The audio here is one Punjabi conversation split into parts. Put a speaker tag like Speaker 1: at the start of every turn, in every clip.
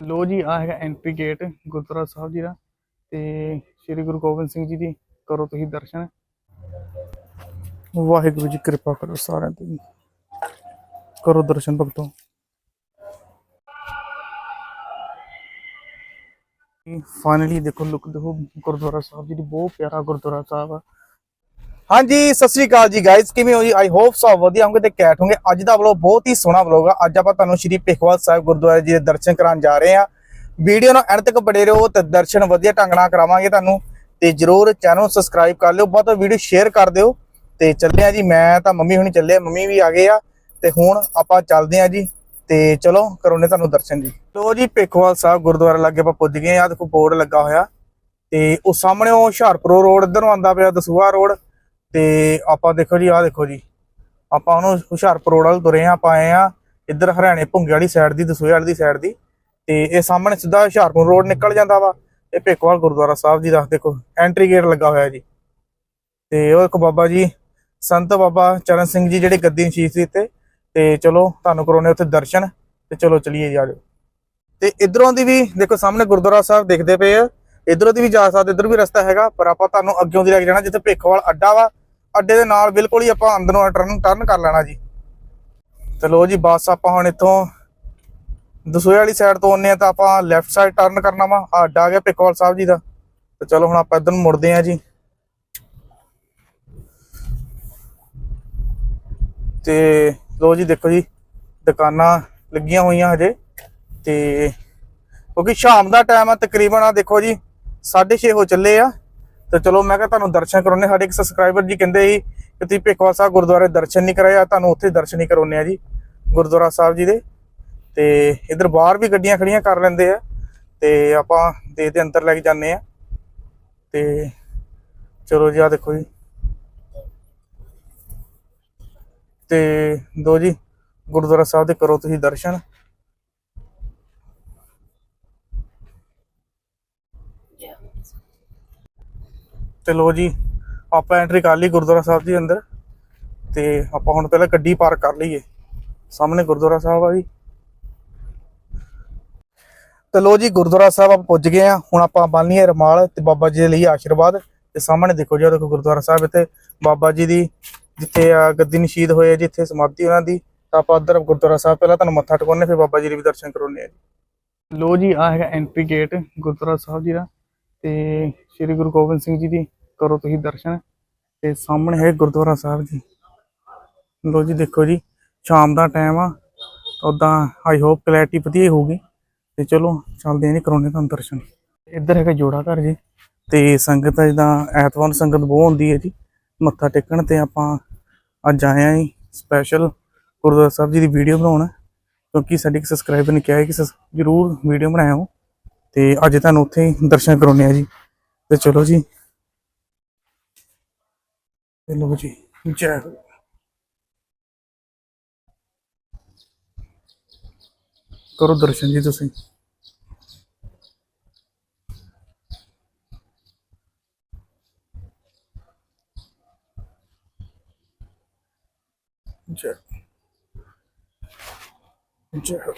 Speaker 1: ਲੋ ਜੀ ਆ ਹੈਗਾ ਐਂਟਰੀ ਗੇਟ ਗੁਰਦੁਆਰਾ ਸਾਹਿਬ ਜੀ ਦਾ ਤੇ ਸ੍ਰੀ ਗੁਰੂ ਗੋਬਿੰਦ ਸਿੰਘ ਜੀ ਦੀ ਕਰੋ ਤੁਸੀਂ ਦਰਸ਼ਨ। ਵਾਹਿਗੁਰੂ ਜੀ ਕਿਰਪਾ ਕਰੋ ਸਾਰਿਆਂ ਤੇ। ਕਰੋ ਦਰਸ਼ਨ ਭਗਤੋ। ਫਾਈਨਲੀ ਦੇਖੋ, ਲੁੱਕ ਦੇਖੋ, ਗੁਰਦੁਆਰਾ ਸਾਹਿਬ ਜੀ ਦੀ ਬਹੁਤ ਪਿਆਰਾ ਗੁਰਦੁਆਰਾ ਸਾਹਿਬ ਆ।
Speaker 2: ਹਾਂਜੀ, ਸਤਿ ਸ੍ਰੀ ਅਕਾਲ ਜੀ ਗਾਇਸ ਕਿਵੇਂ ਹੋ ਜੀ? ਆਈ ਹੋਪ ਸਭ ਵਧੀਆ ਹੋਗੇ ਤੇ ਕੈਟ ਹੋਗੇ ਅੱਜ ਦਾ ਵਲੋਗ ਬਹੁਤ ਹੀ ਸੋਹਣਾ ਵਲੋਗ ਆ। ਅੱਜ ਆਪਾਂ ਤੁਹਾਨੂੰ ਸ਼੍ਰੀ ਭੇਖਵਾਲ ਸਾਹਿਬ ਗੁਰਦੁਆਰੇ ਜੀ ਦੇ ਦਰਸ਼ਨ ਕਰਾਉਣ ਜਾ ਰਹੇ ਆ ਵੀਡੀਓ ਨੂੰ ਐਂਡ ਤੱਕ ਬੜੇ ਰਹੋ ਤੇ ਦਰਸ਼ਨ ਵਧੀਆ ਢੰਗ ਨਾਲ ਕਰਾਵਾਂਗੇ ਤੁਹਾਨੂੰ। ਤੇ ਜਰੂਰ ਚੈਨਲ ਨੂੰ ਸਬਸਕ੍ਰਾਈਬ ਕਰ ਲਿਓ, ਬਹੁਤ ਵੀਡੀਓ ਸ਼ੇਅਰ ਕਰ ਦਿਓ। ਤੇ ਚੱਲੇ ਆ ਜੀ, ਮੈਂ ਤਾਂ ਮੰਮੀ ਹੁਣੀ ਚੱਲੇ ਮੰਮੀ ਵੀ ਆ ਗਏ ਆ। ਤੇ ਹੁਣ ਆਪਾਂ ਚੱਲਦੇ ਆ ਜੀ। ਤੇ ਚਲੋ ਕਰੋਨੇ ਤੁਹਾਨੂੰ ਦਰਸ਼ਨ ਜੀ। ਲੋ ਜੀ, ਭੇਖਵਾਲ ਸਾਹਿਬ ਗੁਰਦੁਆਰਾ ਲੱਗੇ ਆਪਾਂ ਪੁੱਜ ਗਏ ਆ ਦੇਖੋ ਬੋਰਡ ਲੱਗਾ ਹੋਇਆ। ਤੇ ਉਹ ਸਾਹਮਣੇ ਉਹ ਹੁਸ਼ਿਆਰਪੁਰ ਰੋਡ ਇਧਰੋਂ ਆਂਦਾ ਪਿਆ ਦਸੂਹਾ ਰੋਡ ਤੇ ਆਪਾਂ ਦੇਖੋ ਜੀ, ਆਹ ਦੇਖੋ ਜੀ। ਆਪਾਂ ਉਹਨੂੰ ਹੁਸ਼ਿਆਰਪੁਰ ਰੋਡ ਵੱਲ ਤੁਰੇ ਆ, ਆਪਾਂ ਆਏ ਆ ਇੱਧਰ ਹਰਿਆਣੇ ਭੁੰਗੇ ਵਾਲੀ ਸਾਈਡ ਦੀ, ਦਸੂਏ ਵਾਲੀ ਦੀ ਸਾਈਡ ਦੀ। ਤੇ ਇਹ ਸਾਹਮਣੇ ਸਿੱਧਾ ਹੁਸ਼ਿਆਰਪੁਰ ਰੋਡ ਨਿਕਲ ਜਾਂਦਾ ਵਾ। ਇਹ ਭੇਖਵਾਲ ਗੁਰਦੁਆਰਾ ਸਾਹਿਬ ਜੀ ਦਾ ਦੇਖੋ ਐਂਟਰੀ ਗੇਟ ਲੱਗਾ ਹੋਇਆ ਜੀ। ਤੇ ਉਹ ਇੱਕ ਬਾਬਾ ਜੀ, ਸੰਤ ਬਾਬਾ ਚਰਨ ਸਿੰਘ ਜੀ ਜਿਹੜੇ ਗੱਦੀ ਨਸ਼ੀਸ ਸੀ ਇੱਥੇ। ਤੇ ਚਲੋ, ਤੁਹਾਨੂੰ ਕਰਾਉਣੇ ਉੱਥੇ ਦਰਸ਼ਨ। ਤੇ ਚਲੋ, ਚਲੀਏ ਜਾ ਜਾਓ। ਤੇ ਇਧਰੋਂ ਦੀ ਵੀ ਦੇਖੋ, ਸਾਹਮਣੇ ਗੁਰਦੁਆਰਾ ਸਾਹਿਬ ਦੇਖਦੇ ਪਏ ਆ। ਇਧਰੋਂ ਦੀ ਵੀ ਜਾ ਸਕਦੇ, ਇਧਰ ਵੀ ਰਸਤਾ ਹੈਗਾ, ਪਰ ਆਪਾਂ ਤੁਹਾਨੂੰ ਅੱਗਿਓਂ ਦੀ ਲੈ ਕੇ ਜਾਣਾ, ਜਿੱਥੇ ਭੇਖਵਾਲ ਅੱਡਾ ਵਾ, ਅੱਡੇ ਦੇ ਨਾਲ ਬਿਲਕੁਲ ਹੀ ਆਪਾਂ ਅੰਦਰ ਨੂੰ ਟਰਨ ਟਰਨ ਕਰ ਲੈਣਾ ਜੀ। ਚਲੋ ਜੀ, ਬੱਸ ਆਪਾਂ ਹੁਣ ਇੱਥੋਂ ਦਸੂਹੇ ਵਾਲੀ ਸਾਈਡ ਤੋਂ ਆਉਂਦੇ ਆ ਤਾਂ ਆਪਾਂ ਲੈਫਟ ਸਾਈਡ ਟਰਨ ਕਰਨਾ ਵਾ, ਆਹ ਅੱਡਾ ਆ ਗਿਆ ਭੇਖਵਾਲ ਸਾਹਿਬ ਜੀ ਦਾ। ਤੇ ਚਲੋ ਹੁਣ ਆਪਾਂ ਇਧਰ ਨੂੰ ਮੁੜਦੇ ਆ ਜੀ। ਤੇ ਲੋ ਜੀ, ਦੇਖੋ ਜੀ, ਦੁਕਾਨਾਂ ਲੱਗੀਆਂ ਹੋਈਆਂ ਹਜੇ, ਤੇ ਕਿਉਂਕਿ ਸ਼ਾਮ ਦਾ ਟਾਈਮ ਆ ਤਕਰੀਬਨ ਆ ਦੇਖੋ ਜੀ 6:30 ਹੋ ਚੱਲੇ ਆ। ਤੇ ਚਲੋ ਮੈਂ ਕਿਹਾ ਤੁਹਾਨੂੰ ਦਰਸ਼ਨ ਕਰਾਉਣੇ ਸਾਡੇ ਇੱਕ ਸਬਸਕ੍ਰਾਈਬਰ ਜੀ ਕਹਿੰਦੇ ਸੀ ਕਿ ਤੁਸੀਂ ਭੇਖਵਾ ਸਾਹਿਬ ਗੁਰਦੁਆਰੇ ਦਰਸ਼ਨ ਨਹੀਂ ਕਰਾਇਆ, ਤੁਹਾਨੂੰ ਉੱਥੇ ਦਰਸ਼ਨ ਹੀ ਕਰਾਉਣੇ ਆ ਜੀ, ਗੁਰਦੁਆਰਾ ਸਾਹਿਬ ਜੀ ਦੇ। ਤੇ ਇਧਰ ਬਾਹਰ ਵੀ ਗੱਡੀਆਂ ਖੜੀਆਂ ਕਰ ਲੈਂਦੇ ਆ। ਤੇ ਆਪਾਂ ਦੇ ਦੇ ਅੰਦਰ ਲੈ ਕੇ ਜਾਂਦੇ ਆ ਤੇ ਚਲੋ ਜੀ ਆ ਦੇਖੋ ਜੀ। ਤੇ ਦੋ ਜੀ, ਗੁਰਦੁਆਰਾ ਸਾਹਿਬ ਦੇ ਕਰੋ ਤੁਸੀਂ ਦਰਸ਼ਨ। ਤੇ ਲੋ ਜੀ, ਆਪਾਂ ਐਂਟਰੀ ਕਰ ਲਈ ਗੁਰਦੁਆਰਾ ਸਾਹਿਬ ਦੇ ਅੰਦਰ ਤੇ ਆਪਾਂ ਹੁਣ ਪਹਿਲਾਂ ਗੱਡੀ ਪਾਰਕ ਕਰ ਲਈਏ। ਸਾਹਮਣੇ ਗੁਰਦੁਆਰਾ ਸਾਹਿਬ ਆ ਜੀ। ਤੇ ਲੋ ਜੀ, ਗੁਰਦੁਆਰਾ ਸਾਹਿਬ ਆਪਾਂ ਪੁੱਜ ਗਏ ਆ। ਹੁਣ ਆਪਾਂ ਬੰਨੀਏ ਰਮਾਲ ਤੇ ਬਾਬਾ ਜੀ ਦੇ ਲਈ ਆਸ਼ੀਰਵਾਦ। ਤੇ ਸਾਹਮਣੇ ਦੇਖੋ ਜੀ ਉਹ ਦੇਖੋ ਗੁਰਦੁਆਰਾ ਸਾਹਿਬ ਇੱਥੇ। ਬਾਬਾ ਜੀ ਦੀ ਜਿੱਥੇ ਆ ਗੱਦੀ ਨਸ਼ੀਦ ਹੋਏ ਆ ਜਿੱਥੇ ਸਮਾਧੀ ਉਹਨਾਂ ਦੀ। ਤਾਂ ਆਪਾਂ ਅੰਦਰ ਗੁਰਦੁਆਰਾ ਸਾਹਿਬ ਪਹਿਲਾਂ ਤੁਹਾਨੂੰ ਮੱਥਾ ਟਿਕਾਉਣੇ ਫਿਰ ਬਾਬਾ ਜੀ ਦੇ ਵੀ ਦਰਸ਼ਨ ਕਰਾਉਣੇ ਆ ਜੀ।
Speaker 1: ਲੋ ਜੀ ਆ ਹੈਗਾ ਐਂਟਰੀ ਗੇਟ ਗੁਰਦੁਆਰਾ ਸਾਹਿਬ ਜੀ ਦਾ। ਤੇ ਸ੍ਰੀ ਗੁਰੂ ਗੋਬਿੰਦ ਸਿੰਘ ਜੀ ਦੀ ਕਰੋ ਤੁਸੀਂ ਦਰਸ਼ਨ। ਤੇ ਸਾਹਮਣੇ ਹੈ ਗੁਰਦੁਆਰਾ ਸਾਹਿਬ ਜੀ। ਲੋ ਜੀ ਦੇਖੋ ਜੀ, ਸ਼ਾਮ ਦਾ ਟਾਈਮ ਆ। ਉਦਾਂ ਆਈ ਹੋਪ ਕਲੈਰਿਟੀ ਵਧੀਆ ਹੀ ਹੋਊਗੀ। ਤੇ ਚਲੋ, ਚੱਲਦੇ ਆਂ ਜੀ ਕਰਾਉਣੇ ਤੁਹਾਨੂੰ ਦਰਸ਼ਨ। ਇੱਧਰ ਹੈਗਾ ਜੋੜਾ ਘਰ ਜੀ। ਤੇ ਸੰਗਤ ਜਿੱਦਾਂ ਐਤਵਾਰ ਸੰਗਤ ਬਹੁਤ ਹੁੰਦੀ ਹੈ ਜੀ। ਮੱਥਾ ਟੇਕਣ ਤੇ ਆਪਾਂ ਅੱਜ ਆਏ ਆਂ ਜੀ ਸਪੈਸ਼ਲ ਗੁਰਦੁਆਰਾ ਸਾਹਿਬ ਜੀ ਦੀ ਵੀਡੀਓ ਬਣਾਉਣ। ਕਿਉਂਕਿ ਸਾਡੇ ਇੱਕ ਸਬਸਕ੍ਰਾਈਬਰ ਨੇ ਕਿਹਾ ਹੈ ਕਿ ਸਸ- ਜ਼ਰੂਰ ਵੀਡੀਓ ਬਣਾਇਓ। ਤੇ ਅੱਜ ਤੁਹਾਨੂੰ ਉੱਥੇ ਹੀ ਦਰਸ਼ਨ ਕਰਾਉਣੇ ਆ ਜੀ। ਤੇ ਚਲੋ ਜੀ ਤੇ ਲੋ ਜੀ ਜੈ ਹੋ। ਕਰੋ ਦਰਸ਼ਨ ਜੀ ਤੁਸੀਂ ਜੈ ਜੈ ਹੋ।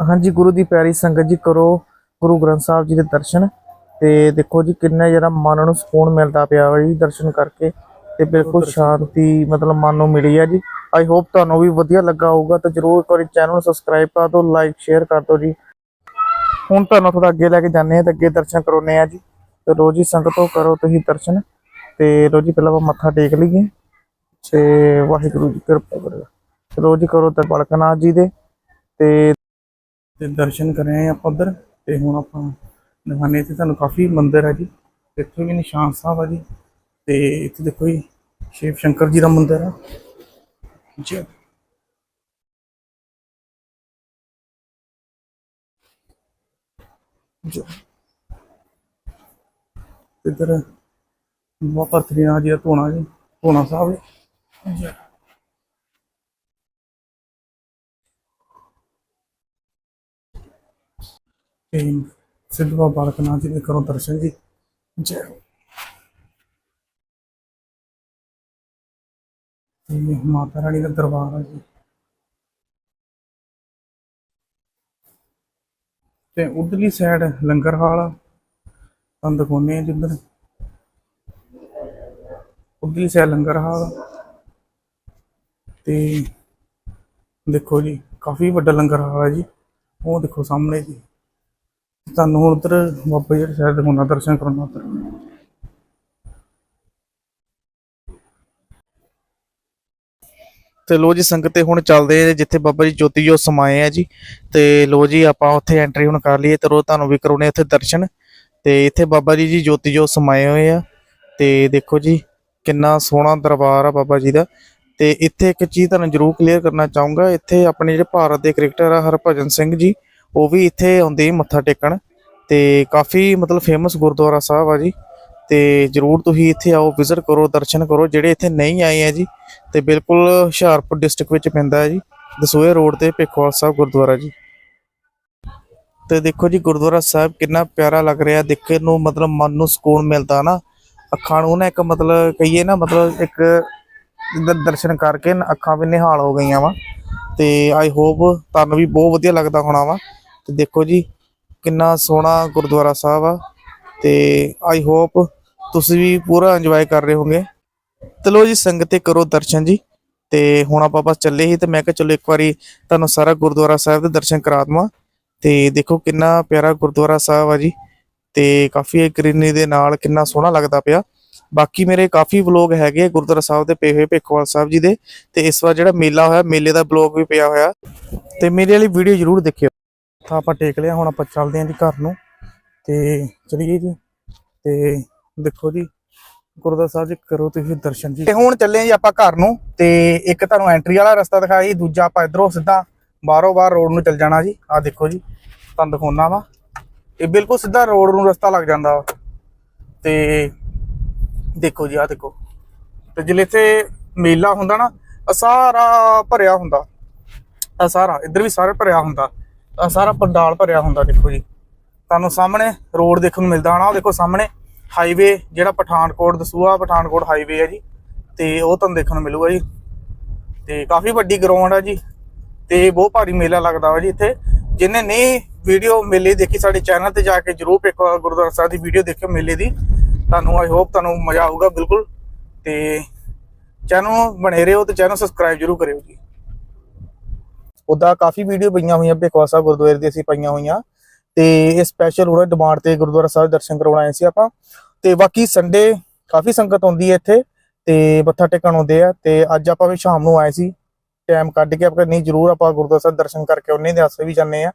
Speaker 1: ਹਾਂਜੀ ਗੁਰੂ ਦੀ ਪਿਆਰੀ ਸੰਗਤ ਜੀ ਕਰੋ ਗੁਰੂ ਗ੍ਰੰਥ ਸਾਹਿਬ ਜੀ ਦੇ ਦਰਸ਼ਨ। ਤੇ ਦੇਖੋ ਜੀ ਕਿੰਨਾ ਜਿਹੜਾ ਮਨ ਨੂੰ ਸਕੂਨ ਮਿਲਦਾ ਪਿਆ ਵਾ ਜੀ ਦਰਸ਼ਨ ਕਰਕੇ। ਤੇ ਬਿਲਕੁਲ ਸ਼ਾਂਤੀ ਮਤਲਬ ਮਨ ਨੂੰ ਮਿਲੀ ਆ ਜੀ। ਆਈ ਹੋਪ ਤੁਹਾਨੂੰ ਵੀ ਵਧੀਆ ਲੱਗਾ ਹੋਊਗਾ। ਤਾਂ ਜਰੂਰ ਇੱਕ ਵਾਰੀ ਚੈਨਲ ਨੂੰ ਸਬਸਕ੍ਰਾਈਬ ਕਰ ਦਿਓ ਲਾਈਕ ਸ਼ੇਅਰ ਕਰ ਦਿਓ ਜੀ। ਹੁਣ ਤੁਹਾਨੂੰ ਥੋੜਾ ਅੱਗੇ ਲੈ ਕੇ ਜਾਂਦੇ ਆ ਤੇ ਅੱਗੇ ਦਰਸ਼ਨ ਕਰਾਉਣੇ ਆ ਜੀ। ਤੇ ਰੋਜ਼ ਹੀ ਸੰਗਤੋਂ ਕਰੋ ਤੁਸੀਂ ਦਰਸ਼ਨ। ਤੇ ਰੋਜ਼ ਹੀ ਪਹਿਲਾਂ ਆਪਾਂ ਮੱਥਾ ਟੇਕ ਲਈਏ। ਤੇ ਵਾਹਿਗੁਰੂ ਜੀ ਕਿਰਪਾ ਕਰੋ। ਰੋਜ਼ ਹੀ ਕਰੋ ਤੇ ਬਲਕਨਾਥ ਜੀ ਦੇ। ਤੇ ਤੇ ਦਰਸ਼ਨ ਕਰੇ ਆਪਾਂ ਉਧਰ ਤੇ ਹੁਣ ਆਪਾਂ ਦਿਖਾਣੇ ਤੇ ਤੁਹਾਨੂੰ ਕਾਫੀ ਮੰਦਿਰ ਹੈ ਜੀ। ਇੱਥੇ ਵੀ ਨਿਸ਼ਾਨ ਸਾਹਿਬ ਆ ਜੀ। ਤੇ ਇੱਥੇ ਦੇਖੋ ਜੀ, ਸ਼ਿਵ ਸ਼ੰਕਰ ਜੀ ਦਾ ਮੰਦਿਰ ਆ। ਜੀ। ਜੀ। ਇੱਧਰ ਬਾਬਾ ਤ੍ਰਿਨਾਥ ਜੀ ਦਾ ਧੋਣਾ ਜੀ, ਧੋਣਾ ਸਾਹਿਬ ਜੀ। ਤੇ ਸਿੱਧੂ ਬਾਬਾ ਬਾਲਕ ਨਾਥ ਜੀ ਦੇ ਕਰੋ ਦਰਸ਼ਨ ਜੀ।
Speaker 2: ਜੈ ਇਹ ਮਾਤਾ ਰਾਣੀ ਦਾ ਦਰਬਾਰ ਹੈ ਜੀ। ਤੇ ਉਧਰਲੀ ਸਾਈਡ ਲੰਗਰ ਹਾਲ ਆ ਤੁਹਾਨੂੰ ਦਿਖਾਉਂਦੇ ਆ ਜਿੱਧਰ ਉਧਰਲੀ ਸਾਈਡ ਲੰਗਰ ਹਾਲ ਆ। ਤੇ ਦੇਖੋ ਜੀ, ਕਾਫੀ ਵੱਡਾ ਲੰਗਰ ਹਾਲ ਹੈ ਜੀ। ਉਹ ਦੇਖੋ ਸਾਹਮਣੇ ਜੀ। ਤੁਹਾਨੂੰ ਹੁਣ ਉਧਰ ਬਾਬਾ ਜੀ ਸ਼ਾਇਦ ਦਿਖਾਉਣਾ ਦਰਸ਼ਨ ਕਰਾਉਣਾ ਉੱਧਰ ਤੇ ਲੋ ਜੀ, ਸੰਗਤ ਤੇ ਹੁਣ ਚੱਲਦੇ ਆ ਜਿੱਥੇ ਬਾਬਾ ਜੀ ਜੋਤੀ ਜੋ ਸਮਾਏ ਆ ਜੀ। ਤੇ ਲੋ ਜੀ, ਆਪਾਂ ਉੱਥੇ ਐਂਟਰੀ ਹੁਣ ਕਰ ਲਈਏ, ਤੇ ਰੋ ਤੁਹਾਨੂੰ ਵੀ ਕਰਾਉਣੇ ਉੱਥੇ ਦਰਸ਼ਨ। ਤੇ ਇੱਥੇ ਬਾਬਾ ਜੀ ਜੀ ਜੋਤੀ ਜੋ ਸਮਾਏ ਹੋਏ ਆ। ਤੇ ਦੇਖੋ ਜੀ, ਕਿੰਨਾ ਸੋਹਣਾ ਦਰਬਾਰ ਆ ਬਾਬਾ ਜੀ ਦਾ। ਤੇ ਇੱਥੇ ਇੱਕ ਚੀਜ਼ ਤੁਹਾਨੂੰ ਜ਼ਰੂਰ ਕਲੀਅਰ ਕਰਨਾ ਚਾਹੂੰਗਾ, ਇੱਥੇ ਆਪਣੇ ਜਿਹੜੇ ਭਾਰਤ ਦੇ ਕ੍ਰਿਕਟਰ ਆ ਹਰਭਜਨ ਸਿੰਘ ਜੀ ਉਹ ਵੀ ਇੱਥੇ ਆਉਂਦੇ ਮੱਥਾ ਟੇਕਣ ਤੇ ਕਾਫੀ ਮਤਲਬ ਫੇਮਸ ਗੁਰਦੁਆਰਾ ਸਾਹਿਬ ਆ ਜੀ। ਤੇ ਜਰੂਰ ਤੁਸੀਂ ਇੱਥੇ ਆਓ ਵਿਜ਼ਿਟ ਕਰੋ, ਦਰਸ਼ਨ ਕਰੋ। ਜਿਹੜੇ ਇੱਥੇ ਨਹੀਂ ਆਏ ਆ ਜੀ, ਤੇ ਬਿਲਕੁਲ ਹੁਸ਼ਿਆਰਪੁਰ ਡਿਸਟ੍ਰਿਕਟ ਵਿੱਚ ਪੈਂਦਾ ਹੈ ਜੀ। ਦਸੂਹੇ ਰੋਡ ਤੇ ਭਿੱਖਵਾਲ ਸਾਹਿਬ ਗੁਰਦੁਆਰਾ ਜੀ। ਤੇ ਦੇਖੋ ਜੀ, ਗੁਰਦੁਆਰਾ ਸਾਹਿਬ ਕਿੰਨਾ ਪਿਆਰਾ ਲੱਗ ਰਿਹਾ। ਦੇਖਣ ਨੂੰ ਮਤਲਬ ਮਨ ਨੂੰ ਸਕੂਨ ਮਿਲਦਾ ਨਾ। ਅੱਖਾਂ ਨੂੰ ਨਾ ਇੱਕ ਮਤਲਬ ਕਹੀਏ ਨਾ, ਮਤਲਬ ਇੱਕ ਦਰਸ਼ਨ ਕਰਕੇ ਅੱਖਾਂ ਵੀ ਨਿਹਾਲ ਹੋ ਗਈਆਂ ਵਾ। ਤੇ ਆਈ ਹੋਪ ਤੁਹਾਨੂੰ ਵੀ ਬਹੁਤ ਵਧੀਆ ਲੱਗਦਾ ਹੋਣਾ ਵਾ। ਤੇ ਦੇਖੋ ਜੀ, ਕਿੰਨਾ ਸੋਹਣਾ ਗੁਰਦੁਆਰਾ ਸਾਹਿਬ ਆ ਤੇ ਆਈ ਹੋਪ ਤੁਸੀਂ ਵੀ ਪੂਰਾ ਇੰਜੋਏ ਕਰ ਰਹੇ ਹੋਗੇ ਚਲੋ ਜੀ, ਸੰਗਤ ਤੇ ਕਰੋ ਦਰਸ਼ਨ ਜੀ। ਤੇ ਹੁਣ ਆਪਾਂ ਬਸ ਚੱਲੇ ਹੀ ਤੇ ਮੈਂ ਕਿਹਾ ਚਲੋ ਇੱਕ ਵਾਰੀ ਤੁਹਾਨੂੰ ਸਾਰਾ ਗੁਰਦੁਆਰਾ ਸਾਹਿਬ ਦੇ ਦਰਸ਼ਨ ਕਰਾ ਦਵਾਂ। ਤੇ ਦੇਖੋ ਕਿੰਨਾ ਪਿਆਰਾ ਗੁਰਦੁਆਰਾ ਸਾਹਿਬ ਆ ਜੀ। ਤੇ ਕਾਫੀ ਗ੍ਰੀਨਰੀ ਦੇ ਨਾਲ ਕਿੰਨਾ ਸੋਹਣਾ ਲੱਗਦਾ ਪਿਆ। ਬਾਕੀ ਮੇਰੇ ਕਾਫੀ ਵਲੋਗ ਹੈਗੇ ਗੁਰਦੁਆਰਾ ਸਾਹਿਬ ਦੇ ਪਏ ਹੋਏ ਭੇਖਵਾਲ ਸਾਹਿਬ ਜੀ ਦੇ। ਤੇ ਇਸ ਵਾਰ ਜਿਹੜਾ ਮੇਲਾ ਹੋਇਆ, ਮੇਲੇ ਦਾ ਬਲੌਗ ਵੀ ਪਿਆ ਹੋਇਆ। ਤੇ ਮੇਰੇ ਵਾਲੀ ਵੀਡੀਓ ਜਰੂਰ ਦੇਖਿਓ। ਤਾਂ ਆਪਾਂ ਟੇਕ ਲਿਆ, ਹੁਣ ਆਪਾਂ ਚੱਲਦੇ ਆਂ ਜੀ ਘਰ ਨੂੰ। ਤੇ ਚਲੀਏ ਜੀ। ਤੇ ਦੇਖੋ ਜੀ, ਗੁਰਦੁਆਰਾ ਸਾਹਿਬ ਜੀ, ਕਰੋ ਤੁਸੀਂ ਦਰਸ਼ਨ ਜੀ। ਤੇ ਹੁਣ ਚੱਲੇ ਆਂ ਜੀ ਆਪਾਂ ਘਰ ਨੂੰ। ਤੇ ਇੱਕ ਤੁਹਾਨੂੰ ਐਂਟਰੀ ਵਾਲਾ ਰਸਤਾ ਦਿਖਾਇਆ ਜੀ, ਦੂਜਾ ਆਪਾਂ ਇਧਰੋਂ ਸਿੱਧਾ ਬਾਹਰੋਂ ਬਾਹਰ ਰੋਡ ਨੂੰ ਚੱਲ ਜਾਣਾ ਜੀ। ਆਹ ਦੇਖੋ ਜੀ, ਤੁਹਾਨੂੰ ਦਿਖਾਉਣਾ ਵਾ। ਇਹ ਬਿਲਕੁਲ ਸਿੱਧਾ ਰੋਡ ਨੂੰ ਰਸਤਾ ਲੱਗ ਜਾਂਦਾ ਵਾ। ਤੇ ਦੇਖੋ ਜੀ, ਆਹ ਦੇਖੋ। ਤੇ ਜਿਲੇ ਇੱਥੇ ਮੇਲਾ ਹੁੰਦਾ ਨਾ ਸਾਰਾ ਭਰਿਆ ਹੁੰਦਾ। ਆ ਸਾਰਾ, ਇੱਧਰ ਵੀ ਸਾਰੇ ਭਰਿਆ ਹੁੰਦਾ। ਆ ਸਾਰਾ ਪੰਡਾਲ ਭਰਿਆ ਹੁੰਦਾ ਦੇਖੋ ਜੀ। ਤੁਹਾਨੂੰ ਸਾਹਮਣੇ ਰੋਡ ਦੇਖਣ ਨੂੰ ਮਿਲਦਾ ਹੋਣਾ ਉਹ ਦੇਖੋ ਸਾਹਮਣੇ ਹਾਈਵੇ ਜਿਹੜਾ ਪਠਾਨਕੋਟ ਦਸੂਹਾ ਪਠਾਨਕੋਟ ਹਾਈਵੇ ਹੈ ਜੀ। ਤੇ ਉਹ ਤੁਹਾਨੂੰ ਦੇਖਣ ਨੂੰ ਮਿਲੂਗਾ ਜੀ। ਤੇ ਕਾਫੀ ਵੱਡੀ ਗਰਾਊਂਡ ਆ ਜੀ। ਤੇ ਬਹੁਤ ਭਾਰੀ ਮੇਲਾ ਲੱਗਦਾ ਵਾ ਜੀ ਇੱਥੇ। ਜਿਨੇ ਨਹੀਂ ਵੀਡੀਓ ਮੇਲੇ ਦੇਖੀ ਸਾਡੇ ਚੈਨਲ ਤੇ ਜਾ ਕੇ ਜਰੂਰ ਇੱਕ ਵਾਰ ਗੁਰਦੁਆਰਾ ਸਾਹਿਬ ਦੀ ਵੀਡੀਓ ਦੇਖਿਓ ਮੇਲੇ ਦੀ। ਤੁਹਾਨੂੰ ਆਈ ਹੋਪ ਤੁਹਾਨੂੰ ਮਜ਼ਾ ਆਊਗਾ, ਬਿਲਕੁਲ। ਤੇ ਚੈਨਲ ਨੂੰ ਬਣੇ ਰਹੋ ਤੇ ਚੈਨਲ ਸਬਸਕ੍ਰਾਈਬ ਜਰੂਰ ਕਰਿਓ ਜੀ। ਉਦਾਂ ਕਾਫੀ ਵੀਡੀਓ ਪਈਆਂ ਹੋਈਆਂ ਭੇਖਵਾ ਸਾਹਿਬ ਗੁਰਦੁਆਰੇ ਦੀ ਅਸੀਂ ਪਈਆਂ ਹੋਈਆਂ। ਤੇ ਇਹ ਸਪੈਸ਼ਲ ਉਹਨਾਂ ਡਿਮਾਂਡ ਤੇ ਗੁਰਦੁਆਰਾ ਸਾਹਿਬ ਦਰਸ਼ਨ ਕਰਾਉਣ ਆਏ ਸੀ ਆਪਾਂ। ਤੇ ਬਾਕੀ ਸੰਡੇ ਕਾਫੀ ਸੰਗਤ ਆਉਂਦੀ ਹੈ ਇੱਥੇ ਤੇ ਮੱਥਾ ਟੇਕਣ ਆਉਂਦੇ ਆ। ਤੇ ਅੱਜ ਆਪਾਂ ਵੀ ਸ਼ਾਮ ਨੂੰ ਆਏ ਸੀ। ਟਾਈਮ ਕੱਢ ਕੇ ਆਪਾਂ ਨਹੀਂ, ਜਰੂਰ ਆਪਾਂ ਗੁਰਦੁਆਰਾ ਸਾਹਿਬ ਦਰਸ਼ਨ ਕਰਕੇ ਉਹਨੇ ਦੇ ਆਸੇ ਵੀ ਜਾਂਦੇ ਆ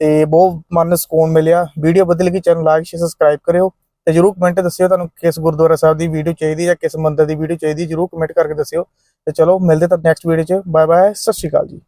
Speaker 2: ਤੇ ਬਹੁਤ ਮਨ ਨੂੰ ਸਕੂਨ ਮਿਲਿਆ। ਵੀਡੀਓ ਬਦਲ ਗਈ ਚੈਨਲ ਲਾਈਕ ਸ਼ੇਅਰ ਸਬਸਕ੍ਰਾਈਬ ਕਰਿਓ। ਤੇ ਜਰੂਰ ਕਮੈਂਟ ਦੱਸਿਓ ਤੁਹਾਨੂੰ ਕਿਸ ਗੁਰਦੁਆਰਾ ਸਾਹਿਬ ਦੀ ਵੀਡੀਓ ਚਾਹੀਦੀ ਜਾਂ ਕਿਸ ਮੰਦਰ ਦੀ ਵੀਡੀਓ ਚਾਹੀਦੀ, ਜਰੂਰ ਕਮੈਂਟ ਕਰਕੇ ਦੱਸਿਓ। ਤੇ ਚਲੋ, ਮਿਲਦੇ ਤਾਂ ਨੈਕਸਟ ਵੀਡੀਓ 'ਚ। ਬਾਏ ਬਾਏ ਸਤਿ ਸ਼੍ਰੀ ਅਕਾਲ ਜੀ।